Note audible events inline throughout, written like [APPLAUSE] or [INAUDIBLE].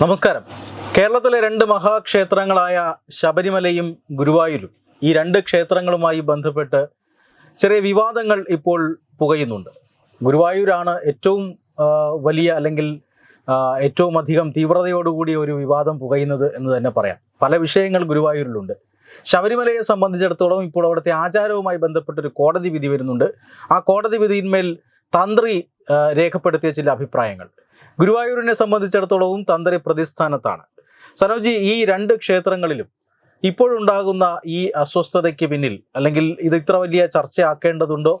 നമസ്കാരം. കേരളത്തിലെ രണ്ട് മഹാക്ഷേത്രങ്ങളായ ശബരിമലയും ഗുരുവായൂരും ഈ രണ്ട് ക്ഷേത്രങ്ങളുമായി ബന്ധപ്പെട്ട് ചെറിയ വിവാദങ്ങൾ ഇപ്പോൾ പുകയുന്നുണ്ട്. ഗുരുവായൂരാണ് ഏറ്റവും വലിയ അല്ലെങ്കിൽ ഏറ്റവും അധികം തീവ്രതയോടുകൂടിയ ഒരു വിവാദം പുകയുന്നത് എന്ന് തന്നെ പറയാം. പല വിഷയങ്ങൾ ഗുരുവായൂരിലുണ്ട്. ശബരിമലയെ സംബന്ധിച്ചിടത്തോളം ഇപ്പോൾ അവിടുത്തെ ആചാരവുമായി ബന്ധപ്പെട്ടൊരു കോടതി വിധി വരുന്നുണ്ട്. ആ കോടതി വിധിയിന്മേൽ തന്ത്രി രേഖപ്പെടുത്തിയ ചില അഭിപ്രായങ്ങൾ. ഗുരുവായൂരിനെ സംബന്ധിച്ചിടത്തോളവും തന്ത്രി പ്രതിസ്ഥാനത്താണ്. സനോജി ഈ രണ്ട് ക്ഷേത്രങ്ങളിലും ഇപ്പോഴുണ്ടാകുന്ന ഈ അസ്വസ്ഥതയ്ക്ക് പിന്നിൽ അല്ലെങ്കിൽ ഇത് ഇത്ര വലിയ ചർച്ചയാക്കേണ്ടതുണ്ടോ?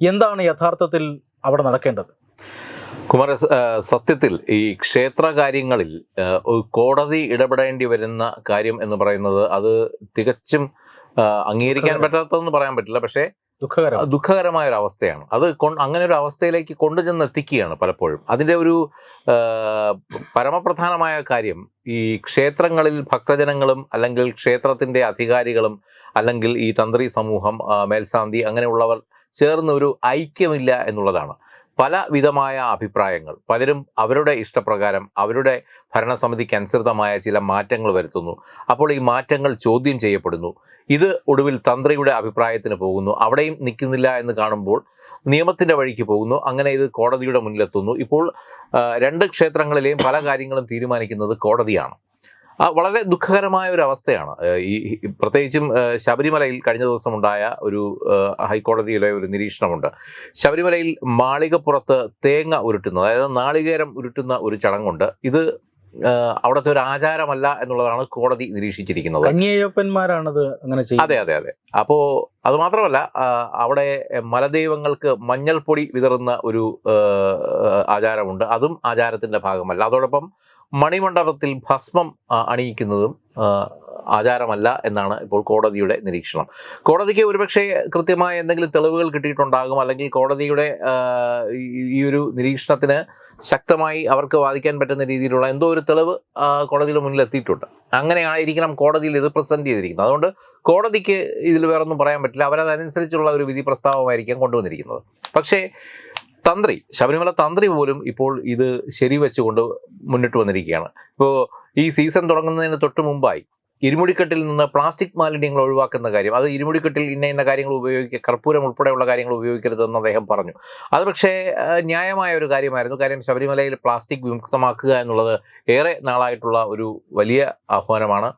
എന്താണ് യഥാർത്ഥത്തിൽ അവിടെ നടക്കേണ്ടത്? കുമാര സത്യത്തിൽ ഈ ക്ഷേത്ര കാര്യങ്ങളിൽ കോടതി ഇടപെടേണ്ടി വരുന്ന കാര്യം എന്ന് പറയുന്നത് അത് തികച്ചും അംഗീകരിക്കാൻ പറ്റാത്തതെന്ന് പറയാൻ പറ്റില്ല. പക്ഷേ ദുഃഖകരം ദുഃഖകരമായ ഒരു അവസ്ഥയാണ് അത് അങ്ങനെ ഒരു അവസ്ഥയിലേക്ക് കൊണ്ടുചെന്ന് എത്തിക്കുകയാണ് പലപ്പോഴും. അതിന്റെ ഒരു പരമപ്രധാനമായ കാര്യം ഈ ക്ഷേത്രങ്ങളിൽ ഭക്തജനങ്ങളും അല്ലെങ്കിൽ ക്ഷേത്രത്തിന്റെ അധികാരികളും അല്ലെങ്കിൽ ഈ തന്ത്രി സമൂഹം മേൽശാന്തി അങ്ങനെയുള്ളവർ ചേർന്ന് ഒരു ഐക്യമില്ല എന്നുള്ളതാണ്. പല വിധമായ അഭിപ്രായങ്ങൾ. പലരും അവരുടെ ഇഷ്ടപ്രകാരം അവരുടെ ഭരണസമിതിക്ക് അനുസൃതമായ ചില മാറ്റങ്ങൾ വരുത്തുന്നു. അപ്പോൾ ഈ മാറ്റങ്ങൾ ചോദ്യം ചെയ്യപ്പെടുന്നു. ഇത് ഒടുവിൽ തന്ത്രിയുടെ അഭിപ്രായത്തിന് പോകുന്നു. അവിടെയും നിൽക്കുന്നില്ല എന്ന് കാണുമ്പോൾ നിയമത്തിന്റെ വഴിക്ക് പോകുന്നു. അങ്ങനെ ഇത് കോടതിയുടെ മുന്നിലെത്തുന്നു. ഇപ്പോൾ രണ്ട് ക്ഷേത്രങ്ങളിലെയും പല കാര്യങ്ങളും തീരുമാനിക്കുന്നത് കോടതിയാണ്. വളരെ ദുഃഖകരമായ ഒരു അവസ്ഥയാണ്. ഈ പ്രത്യേകിച്ചും ശബരിമലയിൽ കഴിഞ്ഞ ദിവസം ഉണ്ടായ ഒരു ഹൈക്കോടതിയിലെ ഒരു നിരീക്ഷണമുണ്ട്. ശബരിമലയിൽ മാളികപ്പുറത്ത് തേങ്ങ ഉരുട്ടുന്നത് അതായത് നാളികേരം ഉരുട്ടുന്ന ഒരു ചടങ്ങുണ്ട്. ഇത് അവിടുത്തെ ഒരു ആചാരമല്ല എന്നുള്ളതാണ് കോടതി നിരീക്ഷിച്ചിരിക്കുന്നത്. കന്യയ്യപ്പന്മാരാണത് അങ്ങനെ അതെ അതെ അതെ. അപ്പോ അത് മാത്രമല്ല അവിടെ മലദൈവങ്ങൾക്ക് മഞ്ഞൾപ്പൊടി വിതറുന്ന ഒരു ആചാരമുണ്ട്. അതും ആചാരത്തിന്റെ ഭാഗമല്ല. അതോടൊപ്പം മണിമണ്ഡപത്തിൽ ഭസ്മം അണിയിക്കുന്നതും ആചാരമല്ല എന്നാണ് ഇപ്പോൾ കോടതിയുടെ നിരീക്ഷണം. കോടതിക്ക് ഒരുപക്ഷെ കൃത്യമായ എന്തെങ്കിലും തെളിവുകൾ കിട്ടിയിട്ടുണ്ടാകും അല്ലെങ്കിൽ കോടതിയുടെ ഈ- ഒരു നിരീക്ഷണത്തിന് ശക്തമായി അവർക്ക് വാദിക്കാൻ പറ്റുന്ന രീതിയിലുള്ള എന്തോ ഒരു തെളിവ് കോടതിയുടെ മുന്നിൽ എത്തിയിട്ടുണ്ട്. അങ്ങനെയായിരിക്കണം കോടതിയിൽ ഇത് പ്രസന്റ് ചെയ്തിരിക്കുന്നത്. അതുകൊണ്ട് കോടതിക്ക് ഇതിൽ വേറൊന്നും പറയാൻ പറ്റില്ല. അവരതനുസരിച്ചുള്ള ഒരു വിധി പ്രസ്താവമായിരിക്കാം കൊണ്ടുവന്നിരിക്കുന്നത്. പക്ഷേ തന്ത്രി ശബരിമല തന്ത്രി പോലും ഇപ്പോൾ ഇത് ശരിവെച്ചുകൊണ്ട് മുന്നിട്ട് വന്നിരിക്കുകയാണ്. ഇപ്പോൾ ഈ സീസൺ തുടങ്ങുന്നതിന് തൊട്ട് മുമ്പായി ഇരുമുടിക്കെട്ടിൽ നിന്ന് പ്ലാസ്റ്റിക് മാലിന്യങ്ങൾ ഒഴിവാക്കുന്ന കാര്യം അത് ഇരുമുടിക്കെട്ടിൽ ഇന്ന ഇന്ന കാര്യങ്ങൾ ഉപയോഗിക്കുക കർപ്പൂരം ഉൾപ്പെടെയുള്ള കാര്യങ്ങൾ ഉപയോഗിക്കരുതെന്ന് അദ്ദേഹം പറഞ്ഞു. അത് പക്ഷേ ന്യായമായ ഒരു കാര്യമായിരുന്നു. കാര്യം ശബരിമലയിൽ പ്ലാസ്റ്റിക് വിമുക്തമാക്കുക എന്നുള്ളത് ഏറെ നാളായിട്ടുള്ള ഒരു വലിയ ആഹ്വാനമാണ്.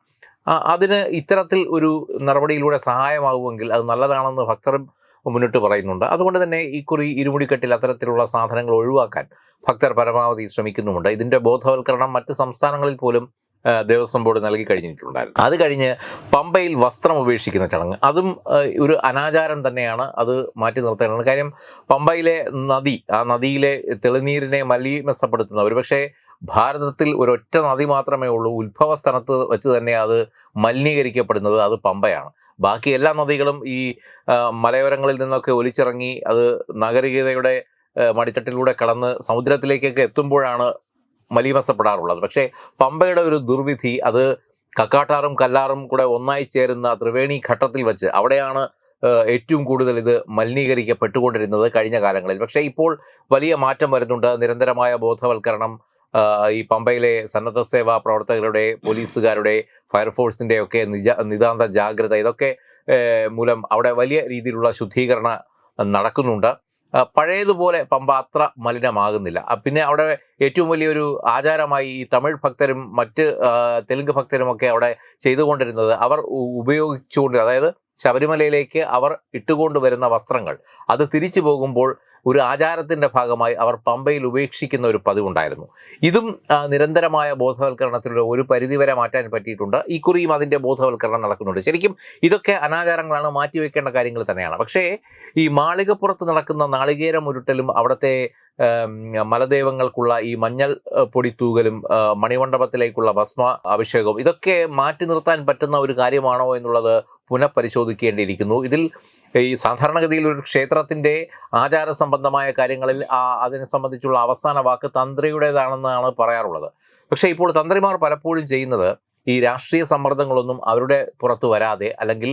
അതിന് ഇത്തരത്തിൽ ഒരു നടപടിയിലൂടെ സഹായമാകുമെങ്കിൽ അത് നല്ലതാണെന്ന് ഭക്തരും മുന്നിട്ട് പറയുന്നുണ്ട്. അതുകൊണ്ട് തന്നെ ഈ കുറി ഇരുമുടിക്കെട്ടിൽ അത്തരത്തിലുള്ള സാധനങ്ങൾ ഒഴിവാക്കാൻ ഭക്തർ പരമാവധി ശ്രമിക്കുന്നുമുണ്ട്. ഇതിന്റെ ബോധവൽക്കരണം മറ്റ് സംസ്ഥാനങ്ങളിൽ പോലും ദേവസ്വം ബോർഡ് നൽകി കഴിഞ്ഞിട്ടുണ്ടായിരുന്നു. അത് കഴിഞ്ഞ് പമ്പയിൽ വസ്ത്രം ഉപേക്ഷിക്കുന്ന ചടങ്ങ്. അതും ഒരു അനാചാരം തന്നെയാണ് അത് മാറ്റി നിർത്തേണ്ടത്. കാര്യം പമ്പയിലെ നദി ആ നദിയിലെ തെളിനീരിനെ മലിനസപ്പെടുത്തുന്ന ഒരുപക്ഷെ ഭാരതത്തിൽ ഒരൊറ്റ നദി മാത്രമേ ഉള്ളൂ. ഉത്ഭവ സ്ഥലത്ത് വെച്ച് തന്നെ അത് മലിനീകരിക്കപ്പെടുന്നത് അത് പമ്പയാണ്. ബാക്കി എല്ലാ നദികളും ഈ മലയോരങ്ങളിൽ നിന്നൊക്കെ ഒലിച്ചിറങ്ങി അത് നാഗരികതയുടെ മടിത്തട്ടിലൂടെ കടന്ന് സമുദ്രത്തിലേക്കൊക്കെ എത്തുമ്പോഴാണ് മലീമസപ്പെടാറുള്ളത്. പക്ഷേ പമ്പയുടെ ഒരു ദുർവിധി അത് കക്കാട്ടാറും കല്ലാറും കൂടെ ഒന്നായി ചേരുന്ന ത്രിവേണി ഘട്ടത്തിൽ വെച്ച് അവിടെയാണ് ഏറ്റവും കൂടുതൽ ഇത് മലിനീകരിക്കപ്പെട്ടുകൊണ്ടിരുന്നത് കഴിഞ്ഞ കാലങ്ങളിൽ. പക്ഷേ ഇപ്പോൾ വലിയ മാറ്റം വരുന്നുണ്ട്. നിരന്തരമായ ബോധവൽക്കരണം ഈ പമ്പയിലെ സന്നദ്ധ സേവാ പ്രവർത്തകരുടെ പോലീസുകാരുടെ ഫയർഫോഴ്സിന്റെ ഒക്കെ നിജ നിതാന്ത ജാഗ്രത ഇതൊക്കെ മൂലം അവിടെ വലിയ രീതിയിലുള്ള ശുദ്ധീകരണ നടക്കുന്നുണ്ട്. പഴയതുപോലെ പമ്പ അത്ര മലിനമാകുന്നില്ല. പിന്നെ അവിടെ ഏറ്റവും വലിയൊരു ആചാരമായി ഈ തമിഴ് ഭക്തരും മറ്റ് തെലുങ്ക് തെലുങ്ക് ഭക്തരുമൊക്കെ അവിടെ ചെയ്തുകൊണ്ടിരുന്നത് അവർ ഉപയോഗിച്ചുകൊണ്ട് അതായത് ശബരിമലയിലേക്ക് അവർ ഇട്ടുകൊണ്ടുവരുന്ന വസ്ത്രങ്ങൾ. അത് തിരിച്ചു പോകുമ്പോൾ ഒരു ആചാരത്തിന്റെ ഭാഗമായി അവർ പമ്പയിൽ ഉപേക്ഷിക്കുന്ന ഒരു പതിവുണ്ടായിരുന്നു. ഇതും നിരന്തരമായ ബോധവൽക്കരണത്തിലൂടെ ഒരു പരിധിവരെ മാറ്റാൻ പറ്റിയിട്ടുണ്ട്. ഈ കുറിയും അതിന്റെ ബോധവൽക്കരണം നടക്കുന്നുണ്ട്. ശരിക്കും ഇതൊക്കെ അനാചാരങ്ങളാണ് മാറ്റിവെക്കേണ്ട കാര്യങ്ങൾ തന്നെയാണ്. പക്ഷേ ഈ മാളികപ്പുറത്ത് നടക്കുന്ന നാളികേരം ഉരുട്ടലും അവിടുത്തെ മലദൈവങ്ങൾക്കുള്ള ഈ മഞ്ഞൾ പൊടി തൂകലും മണിമണ്ഡപത്തിലേക്കുള്ള ഭസ്മ അഭിഷേകവും ഇതൊക്കെ മാറ്റി നിർത്താൻ പറ്റുന്ന ഒരു കാര്യമാണോ എന്നുള്ളത് പുനഃപരിശോധിക്കേണ്ടിയിരിക്കുന്നു. ഇതിൽ ഈ സാധാരണഗതിയിൽ ഒരു ക്ഷേത്രത്തിന്റെ ആചാര സംബന്ധമായ കാര്യങ്ങളിൽ അതിനെ സംബന്ധിച്ചുള്ള അവസാന വാക്ക് തന്ത്രിയുടേതാണെന്നാണ് പറയാറുള്ളത്. പക്ഷേ ഇപ്പോൾ തന്ത്രിമാർ പലപ്പോഴും ചെയ്യുന്നത് ഈ രാഷ്ട്രീയ സമ്മർദ്ദങ്ങളൊന്നും അവരുടെ പുറത്ത് വരാതെ അല്ലെങ്കിൽ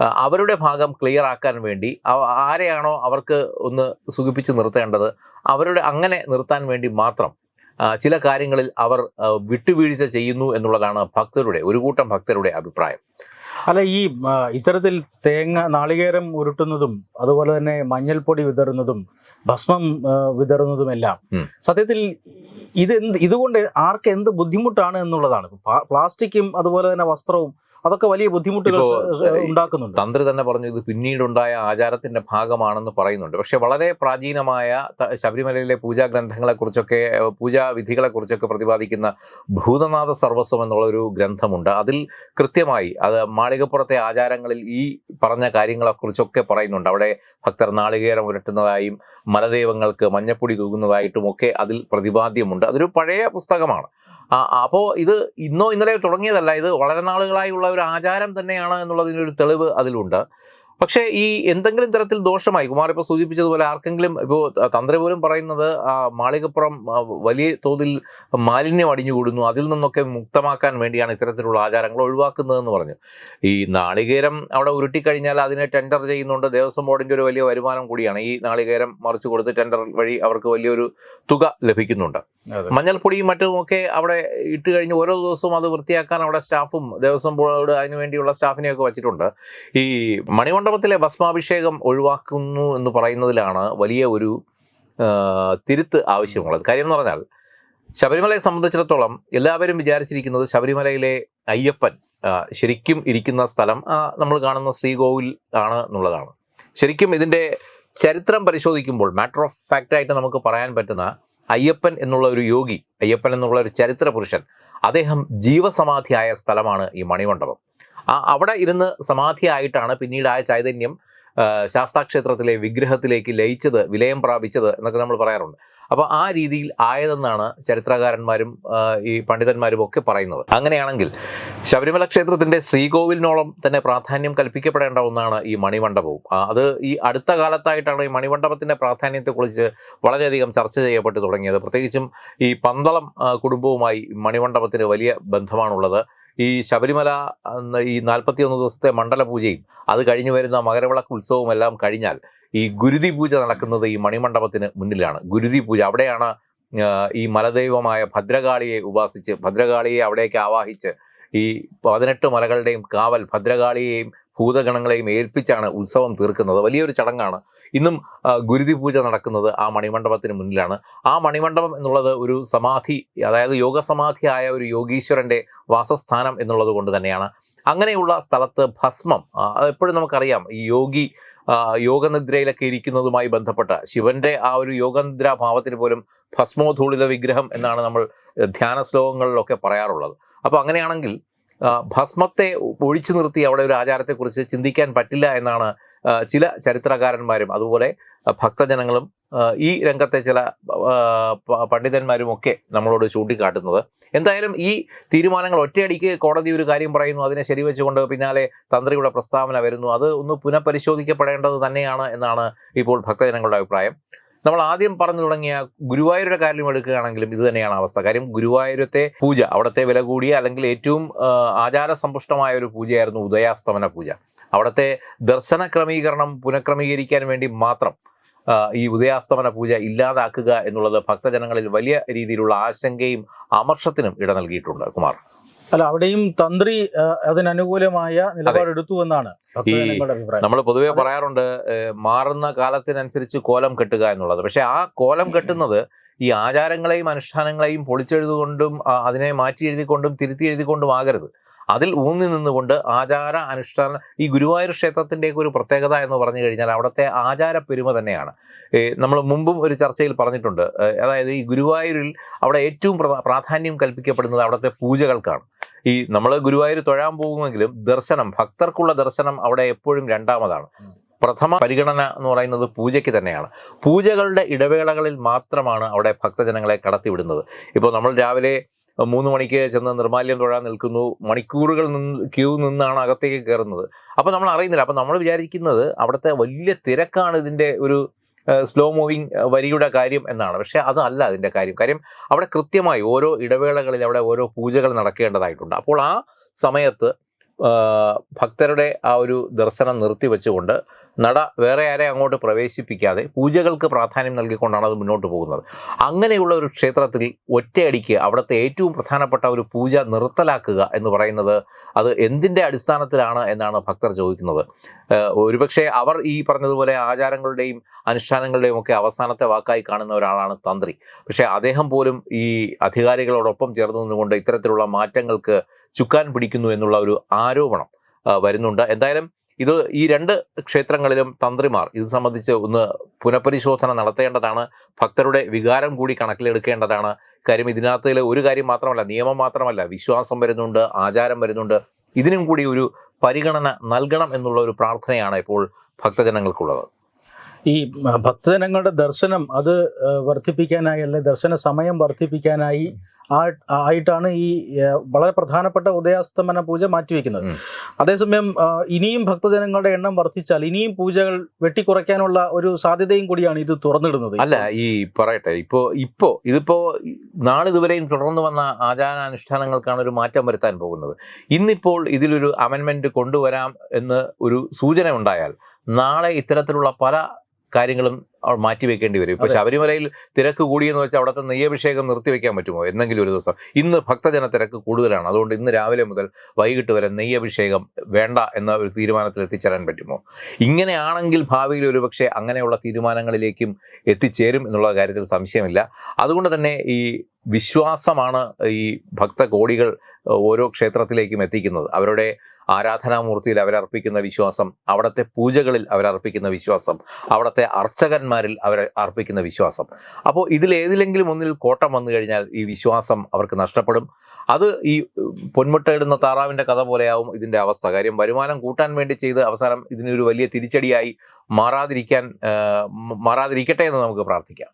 അവരുടെ ഭാഗം ക്ലിയർ ആക്കാൻ വേണ്ടി ആരെയാണോ അവർക്ക് ഒന്ന് സുഖിപ്പിച്ച് നിർത്തേണ്ടത് അവരുടെ അങ്ങനെ നിർത്താൻ വേണ്ടി മാത്രം ചില കാര്യങ്ങളിൽ അവർ വിട്ടുവീഴ്ച ചെയ്യുന്നു എന്നുള്ളതാണ് ഭക്തരുടെ ഒരു കൂട്ടം ഭക്തരുടെ അഭിപ്രായം. അല്ല ഈ ഇത്തരത്തിൽ തേങ്ങ നാളികേരം ഉരുട്ടുന്നതും അതുപോലെ തന്നെ മഞ്ഞൾപ്പൊടി വിതറുന്നതും ഭസ്മം വിതറുന്നതും വിതറുന്നതുമെല്ലാം സത്യത്തിൽ ഇത് എന്ത് ഇതുകൊണ്ട് ആർക്ക് എന്ത് ബുദ്ധിമുട്ടാണ് എന്നുള്ളതാണ്. പ്ലാസ്റ്റിക്കും അതുപോലെ തന്നെ വസ്ത്രവും അതൊക്കെ വലിയ ബുദ്ധിമുട്ടുകൾ ഉണ്ടാക്കുന്നുണ്ട്. തന്ത്രി തന്നെ പറഞ്ഞു ഇത് പിന്നീടുണ്ടായ ആചാരത്തിന്റെ ഭാഗമാണെന്ന് പറയുന്നുണ്ട്. പക്ഷെ വളരെ പ്രാചീനമായ ശബരിമലയിലെ പൂജാ ഗ്രന്ഥങ്ങളെക്കുറിച്ചൊക്കെ കുറിച്ചൊക്കെ പൂജാ വിധികളെക്കുറിച്ചൊക്കെ പ്രതിപാദിക്കുന്ന ഭൂതനാഥ സർവസ്വം എന്നുള്ള ഒരു ഗ്രന്ഥമുണ്ട്. അതിൽ കൃത്യമായി അത് മാളികപ്പുറത്തെ ആചാരങ്ങളിൽ ഈ പറഞ്ഞ കാര്യങ്ങളെക്കുറിച്ചൊക്കെ പറയുന്നുണ്ട്. അവിടെ ഭക്തർ നാളികേരം ഉരട്ടുന്നതായും മലദൈവങ്ങൾക്ക് മഞ്ഞപ്പൊടി തൂകുന്നതായിട്ടും ഒക്കെ അതിൽ പ്രതിപാദ്യമുണ്ട്. അതൊരു പഴയ പുസ്തകമാണ്. അപ്പോൾ ഇത് ഇന്നോ ഇന്നലെയോ തുടങ്ങിയതല്ല. ഇത് വളരെ നാളുകളായുള്ള ഒരു ആചാരം തന്നെയാണ് എന്നുള്ളതിനൊരു തെളിവ് അതിലുണ്ട്. പക്ഷേ ഈ എന്തെങ്കിലും തരത്തിൽ ദോഷമായി? കുമാർ ഇപ്പോൾ സൂചിപ്പിച്ചതുപോലെ ആർക്കെങ്കിലും ഇപ്പോൾ തന്ത്രി പോലും പറയുന്നത് മാളികപ്പുറം വലിയ തോതിൽ മാലിന്യം അടിഞ്ഞുകൂടുന്നു അതിൽ നിന്നൊക്കെ മുക്തമാക്കാൻ വേണ്ടിയാണ് ഇത്തരത്തിലുള്ള ആചാരങ്ങൾ ഒഴിവാക്കുന്നതെന്ന് പറഞ്ഞു. ഈ നാളികേരം അവിടെ ഉരുട്ടിക്കഴിഞ്ഞാൽ അതിനെ ടെൻഡർ ചെയ്യുന്നുണ്ട്. ദേവസ്വം ബോർഡിന്റെ ഒരു വലിയ വരുമാനം കൂടിയാണ്. ഈ നാളികേരം മറിച്ചു കൊടുത്ത് ടെൻഡർ വഴി അവർക്ക് വലിയൊരു തുക ലഭിക്കുന്നുണ്ട്. മഞ്ഞൾപ്പൊടിയും മറ്റുമൊക്കെ അവിടെ ഇട്ട് കഴിഞ്ഞ് ഓരോ ദിവസവും അത് വൃത്തിയാക്കാൻ അവിടെ സ്റ്റാഫും ദേവസ്വം ബോർഡ് അതിനുവേണ്ടിയുള്ള സ്റ്റാഫിനെയൊക്കെ വച്ചിട്ടുണ്ട്. ഈ മണിമണ്ഡപത്തിലെ ഭസ്മാഭിഷേകം ഒഴിവാക്കുന്നു എന്ന് പറയുന്നതിലാണ് വലിയ ഒരു തിരുത്ത് ആവശ്യമുള്ളത്. കാര്യം എന്ന് പറഞ്ഞാൽ ശബരിമലയെ സംബന്ധിച്ചിടത്തോളം എല്ലാവരും വിചാരിച്ചിരിക്കുന്നത് ശബരിമലയിലെ അയ്യപ്പൻ ശരിക്കും ഇരിക്കുന്ന സ്ഥലം നമ്മൾ കാണുന്ന ശ്രീകോവിൽ ആണ് എന്നുള്ളതാണ്. ശരിക്കും ഇതിന്റെ ചരിത്രം പരിശോധിക്കുമ്പോൾ മാറ്റർ ഓഫ് ഫാക്റ്റായിട്ട് നമുക്ക് പറയാൻ പറ്റുന്ന അയ്യപ്പൻ എന്നുള്ള ഒരു യോഗി അയ്യപ്പൻ എന്നുള്ള ഒരു ചരിത്ര പുരുഷൻ അദ്ദേഹം ജീവസമാധിയായ സ്ഥലമാണ് ഈ മണിമണ്ഡപം. അവിടെ ഇരുന്ന് സമാധിയായിട്ടാണ് പിന്നീട് ആ ചൈതന്യം ശാസ്താക്ഷേത്രത്തിലെ വിഗ്രഹത്തിലേക്ക് ലയിച്ചത് വിലയം പ്രാപിച്ചത് എന്നൊക്കെ നമ്മൾ പറയാറുണ്ട്. അപ്പോൾ ആ രീതിയിൽ ആയതെന്നാണ് ചരിത്രകാരന്മാരും ഈ പണ്ഡിതന്മാരും ഒക്കെ പറയുന്നത്. അങ്ങനെയാണെങ്കിൽ ശബരിമല ക്ഷേത്രത്തിന്റെ ശ്രീകോവിലിനോളം തന്നെ പ്രാധാന്യം കൽപ്പിക്കപ്പെടേണ്ട ഒന്നാണ് ഈ മണിമണ്ഡപവും. അത് ഈ അടുത്ത കാലത്തായിട്ടാണ് ഈ മണിമണ്ഡപത്തിന്റെ പ്രാധാന്യത്തെക്കുറിച്ച് വളരെയധികം ചർച്ച ചെയ്യപ്പെട്ടു തുടങ്ങിയത്. പ്രത്യേകിച്ചും ഈ പന്തളം കുടുംബവുമായി മണിമണ്ഡപത്തിന് വലിയ ബന്ധമാണുള്ളത്. ഈ ശബരിമല ഈ നാൽപ്പത്തിയൊന്ന് ദിവസത്തെ മണ്ഡല പൂജയും അത് കഴിഞ്ഞു വരുന്ന മകരവിളക്ക് ഉത്സവവും എല്ലാം കഴിഞ്ഞാൽ ഈ ഗുരുതി പൂജ നടക്കുന്നത് ഈ മണിമണ്ഡപത്തിന് മുന്നിലാണ്. ഗുരുതി പൂജ അവിടെയാണ് ഈ മലദൈവമായ ഭദ്രകാളിയെ ഉപാസിച്ച് ഭദ്രകാളിയെ അവിടേക്ക് ആവാഹിച്ച് ഈ പതിനെട്ട് മലകളുടെയും കാവൽ ഭദ്രകാളിയെയും ഭൂതഗണങ്ങളെയും ഏൽപ്പിച്ചാണ് ഉത്സവം തീർക്കുന്നത്. വലിയൊരു ചടങ്ങാണ്. ഇന്നും ഗുരുതി പൂജ നടക്കുന്നത് ആ മണിമണ്ഡപത്തിന് മുന്നിലാണ്. ആ മണിമണ്ഡപം എന്നുള്ളത് ഒരു സമാധി അതായത് യോഗസമാധിയായ ഒരു യോഗീശ്വരന്റെ വാസസ്ഥാനം എന്നുള്ളത് കൊണ്ട് തന്നെയാണ്. അങ്ങനെയുള്ള സ്ഥലത്ത് ഭസ്മം എപ്പോഴും നമുക്കറിയാം. ഈ യോഗി യോഗനിദ്രയിലൊക്കെ ഇരിക്കുന്നതുമായി ബന്ധപ്പെട്ട ശിവന്റെ ആ ഒരു യോഗനിദ്രാ ഭാവത്തിന് പോലും ഭസ്മോധൂളിത വിഗ്രഹം എന്നാണ് നമ്മൾ ധ്യാന ശ്ലോകങ്ങളിലൊക്കെ പറയാറുള്ളത്. അപ്പോൾ അങ്ങനെയാണെങ്കിൽ ഭസ്മത്തെ ഒഴിച്ചു നിർത്തി അവിടെ ഒരു ആചാരത്തെക്കുറിച്ച് ചിന്തിക്കാൻ പറ്റില്ല എന്നാണ് ചില ചരിത്രകാരന്മാരും അതുപോലെ ഭക്തജനങ്ങളും ഈ രംഗത്തെ ചില പണ്ഡിതന്മാരും ഒക്കെ നമ്മളോട് ചൂണ്ടിക്കാട്ടുന്നത്. എന്തായാലും ഈ തീരുമാനങ്ങൾ ഒറ്റയടിക്ക് കോടതി ഒരു കാര്യം പറയുന്നു അതിനെ ശരിവെച്ചുകൊണ്ട് പിന്നാലെ തന്ത്രിയുടെ പ്രസ്താവന വരുന്നു അത് ഒന്ന് പുനഃപരിശോധിക്കപ്പെടേണ്ടത് തന്നെയാണ് എന്നാണ് ഇപ്പോൾ ഭക്തജനങ്ങളുടെ അഭിപ്രായം. നമ്മൾ ആദ്യം പറഞ്ഞു തുടങ്ങിയ ഗുരുവായൂരുടെ കാര്യം എടുക്കുകയാണെങ്കിലും ഇത് തന്നെയാണ് അവസ്ഥ. കാര്യം ഗുരുവായൂരത്തെ പൂജ അവിടുത്തെ വില കൂടിയ അല്ലെങ്കിൽ ഏറ്റവും ആചാര ആചാരസമ്പുഷ്ടമായ ഒരു പൂജയായിരുന്നു ഉദയാസ്തമന പൂജ. അവിടുത്തെ ദർശന ക്രമീകരണം പുനഃക്രമീകരിക്കാൻ വേണ്ടി മാത്രം ഈ ഉദയാസ്തമന പൂജ ഇല്ലാതാക്കുക എന്നുള്ളത് ഭക്തജനങ്ങളിൽ വലിയ രീതിയിലുള്ള ആശങ്കയും അമർഷത്തിനും ഇട നൽകിയിട്ടുണ്ട് കുമാർ. അല്ല അവിടെയും തന്ത്രി അതിനനുകൂലമായ നിലപാടെടുത്തു എന്നാണ് നമ്മൾ പൊതുവെ പറയാറുണ്ട് മാറുന്ന കാലത്തിനനുസരിച്ച് കോലം കെട്ടുക എന്നുള്ളത്. പക്ഷെ ആ കോലം [LAUGHS] കെട്ടുന്നത് ഈ ആചാരങ്ങളെയും അനുഷ്ഠാനങ്ങളെയും പൊളിച്ചെഴുതുകൊണ്ടും അതിനെ മാറ്റി എഴുതിക്കൊണ്ടും തിരുത്തി എഴുതിക്കൊണ്ടും ആകരുത്. അതിൽ ഊന്നി നിന്നുകൊണ്ട് ആചാര അനുഷ്ഠാന ഈ ഗുരുവായൂർ ക്ഷേത്രത്തിന്റെയൊക്കെ ഒരു പ്രത്യേകത എന്ന് പറഞ്ഞു കഴിഞ്ഞാൽ അവിടുത്തെ ആചാര പെരുമ തന്നെയാണ്. നമ്മൾ മുമ്പും ഒരു ചർച്ചയിൽ പറഞ്ഞിട്ടുണ്ട്. അതായത് ഈ ഗുരുവായൂരിൽ അവിടെ ഏറ്റവും പ്രാധാന്യം കൽപ്പിക്കപ്പെടുന്നത് അവിടുത്തെ പൂജകൾക്കാണ്. ഈ നമ്മൾ ഗുരുവായൂർ തൊഴാൻ പോകുമെങ്കിലും ദർശനം ഭക്തർക്കുള്ള ദർശനം അവിടെ എപ്പോഴും രണ്ടാമതാണ്. പ്രഥമ പരിഗണന എന്ന് പറയുന്നത് പൂജയ്ക്ക് തന്നെയാണ്. പൂജകളുടെ ഇടവേളകളിൽ മാത്രമാണ് അവിടെ ഭക്തജനങ്ങളെ കടത്തിവിടുന്നത്. ഇപ്പോൾ നമ്മൾ രാവിലെ മൂന്ന് മണിക്ക് ചെന്ന് നിർമാല്യം തൊഴാൻ നിൽക്കുന്നു. മണിക്കൂറുകൾ നിന്ന് ക്യൂ നിന്നാണ് അകത്തേക്ക് കയറുന്നത്. അപ്പോൾ നമ്മൾ അറിയുന്നില്ല. അപ്പോൾ നമ്മൾ വിചാരിക്കുന്നത് അവിടുത്തെ വലിയ തിരക്കാണ് ഇതിന്റെ ഒരു സ്ലോ മൂവിങ് വരിയുടെ കാര്യം എന്നാണ്. പക്ഷേ അതല്ല അതിന്റെ കാര്യം. കാര്യം അവിടെ കൃത്യമായി ഓരോ ഇടവേളകളിൽ അവിടെ ഓരോ പൂജകൾ നടക്കേണ്ടതായിട്ടുണ്ട്. അപ്പോൾ ആ സമയത്ത് ഭക്തരുടെ ആ ഒരു ദർശനം നിർത്തിവെച്ചുകൊണ്ട് നട വേറെ ആരെ അങ്ങോട്ട് പ്രവേശിപ്പിക്കാതെ പൂജകൾക്ക് പ്രാധാന്യം നൽകിക്കൊണ്ടാണ് അത് മുന്നോട്ട് പോകുന്നത്. അങ്ങനെയുള്ള ഒരു ക്ഷേത്രത്തിൽ ഒറ്റയടിക്ക് അവിടുത്തെ ഏറ്റവും പ്രധാനപ്പെട്ട ഒരു പൂജ നിർത്തലാക്കുക എന്ന് പറയുന്നത് അത് എന്തിന്റെ അടിസ്ഥാനത്തിലാണ് എന്നാണ് ഭക്തർ ചോദിക്കുന്നത്. ഒരുപക്ഷെ അവർ ഈ പറഞ്ഞതുപോലെ ആചാരങ്ങളുടെയും അനുഷ്ഠാനങ്ങളുടെയും ഒക്കെ അവസാനത്തെ വാക്കായി കാണുന്ന ഒരാളാണ് തന്ത്രി. പക്ഷേ അദ്ദേഹം പോലും ഈ അധികാരികളോടൊപ്പം ചേർന്ന് നിന്നുകൊണ്ട് ഇത്തരത്തിലുള്ള മാറ്റങ്ങൾക്ക് ചുക്കാൻ പിടിക്കുന്നു എന്നുള്ള ഒരു ആരോപണം വരുന്നുണ്ട്. എന്തായാലും ഇത് ഈ രണ്ട് ക്ഷേത്രങ്ങളിലും തന്ത്രിമാർ ഇത് സംബന്ധിച്ച് ഒന്ന് പുനഃപരിശോധന നടത്തേണ്ടതാണ് ഭക്തരുടെ വികാരം കൂടി കണക്കിലെടുക്കേണ്ടതാണ്. കാര്യം ഇതിനകത്തിൽ ഒരു കാര്യം മാത്രമല്ല നിയമം മാത്രമല്ല വിശ്വാസം വരുന്നുണ്ട് ആചാരം വരുന്നുണ്ട്. ഇതിനും കൂടി ഒരു പരിഗണന നൽകണം എന്നുള്ള ഒരു പ്രാർത്ഥനയാണ് ഇപ്പോൾ ഭക്തജനങ്ങൾക്കുള്ളത്. ഈ ഭക്തജനങ്ങളുടെ ദർശനം അത് വർദ്ധിപ്പിക്കാനായി അല്ലെങ്കിൽ ദർശന സമയം വർദ്ധിപ്പിക്കാനായി ആയിട്ടാണ് ഈ വളരെ പ്രധാനപ്പെട്ട ഉദയാസ്തമന പൂജ മാറ്റിവെക്കുന്നത്. അതേസമയം ഇനിയും ഭക്തജനങ്ങളുടെ എണ്ണം വർദ്ധിച്ചാൽ ഇനിയും പൂജകൾ വെട്ടിക്കുറയ്ക്കാനുള്ള ഒരു സാധ്യതയും കൂടിയാണ് ഇത് തുറന്നിടുന്നത്. അല്ല ഈ പറയട്ടെ ഇപ്പോ ഇപ്പോ ഇതിപ്പോ നാളിതുവരെയും തുടർന്നു വന്ന ആചാരാനുഷ്ഠാനങ്ങൾക്കാണ് ഒരു മാറ്റം വരുത്താൻ പോകുന്നത്. ഇന്നിപ്പോൾ ഇതിലൊരു അമെൻമെന്റ് കൊണ്ടുവരാം എന്ന് ഒരു സൂചന ഉണ്ടായാൽ നാളെ ഇത്തരത്തിലുള്ള പല കാര്യങ്ങളും മാറ്റി മാറ്റിവെക്കേണ്ടി വരും. ഇപ്പൊ. ശബരിമലയിൽ തിരക്ക് കൂടിയെന്ന് വെച്ചാൽ അവിടുത്തെ നെയ്യഭിഷേകം നിർത്തിവെക്കാൻ പറ്റുമോ? എന്നെങ്കിലും ഒരു ദിവസം. ഇന്ന് ഭക്തജന തിരക്ക് കൂടുതലാണ്. അതുകൊണ്ട് ഇന്ന് രാവിലെ മുതൽ വൈകിട്ട് വരെ നെയ്യഭിഷേകം വേണ്ട എന്ന ഒരു തീരുമാനത്തിൽ എത്തിച്ചേരാൻ പറ്റുമോ? ഇങ്ങനെയാണെങ്കിൽ ഭാവിയിൽ ഒരുപക്ഷെ അങ്ങനെയുള്ള തീരുമാനങ്ങളിലേക്കും എത്തിച്ചേരും എന്നുള്ള കാര്യത്തിൽ സംശയമില്ല. അതുകൊണ്ട് തന്നെ ഈ വിശ്വാസമാണ് ഈ ഭക്തകോടികൾ ഓരോ ക്ഷേത്രത്തിലേക്കും എത്തിക്കുന്നത്. അവരുടെ ആരാധനാമൂർത്തിയിൽ അവരർപ്പിക്കുന്ന വിശ്വാസം അവിടുത്തെ പൂജകളിൽ അവരർപ്പിക്കുന്ന വിശ്വാസം അവിടുത്തെ അർച്ചകന്മാരിൽ അവർ അർപ്പിക്കുന്ന വിശ്വാസം. അപ്പോൾ ഇതിലേതിലെങ്കിലും ഒന്നിൽ കോട്ടം വന്നു കഴിഞ്ഞാൽ ഈ വിശ്വാസം അവർക്ക് നഷ്ടപ്പെടും. അത് ഈ പൊന്മുട്ടയിടുന്ന താറാവിന്റെ കഥ പോലെയാവും ഇതിന്റെ അവസ്ഥ. കാര്യം വരുമാനം കൂട്ടാൻ വേണ്ടി ചെയ്ത് അവസാനം ഇതിനൊരു വലിയ തിരിച്ചടിയായി മാറാതിരിക്കാൻ മാറാതിരിക്കട്ടെ എന്ന് നമുക്ക് പ്രാർത്ഥിക്കാം.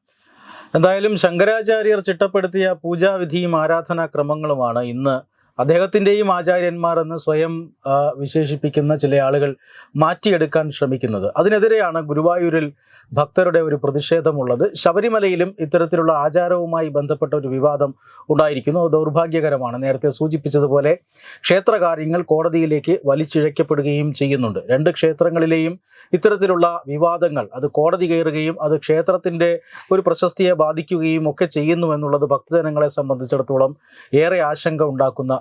എന്തായാലും ശങ്കരാചാര്യർ ചിട്ടപ്പെടുത്തിയ പൂജാവിധിയും ആരാധനാ ക്രമങ്ങളുമാണ് ഇന്ന് അദ്ദേഹത്തിന്റെയും ആചാര്യന്മാർ എന്ന് സ്വയം വിശേഷിപ്പിക്കുന്ന ചില ആളുകൾ മാറ്റിയെടുക്കാൻ ശ്രമിക്കുന്നത്. അതിനെതിരെയാണ് ഗുരുവായൂരിൽ ഭക്തരുടെ ഒരു പ്രതിഷേധമുള്ളത്. ശബരിമലയിലും ഇത്തരത്തിലുള്ള ആചാരവുമായി ബന്ധപ്പെട്ട ഒരു വിവാദം ഉണ്ടായിരിക്കുന്നു. ദൗർഭാഗ്യകരമാണ്. നേരത്തെ സൂചിപ്പിച്ചതുപോലെ ക്ഷേത്രകാര്യങ്ങൾ കോടതിയിലേക്ക് വലിച്ചിഴക്കപ്പെടുകയും ചെയ്യുന്നുണ്ട്. രണ്ട് ക്ഷേത്രങ്ങളിലെയും ഇത്തരത്തിലുള്ള വിവാദങ്ങൾ അത് കോടതി കയറുകയും അത് ക്ഷേത്രത്തിന്റെ ഒരു പ്രശസ്തിയെ ബാധിക്കുകയും ഒക്കെ ചെയ്യുന്നു എന്നുള്ളത് ഭക്തജനങ്ങളെ സംബന്ധിച്ചിടത്തോളം ഏറെ ആശങ്ക ഉണ്ടാക്കുന്ന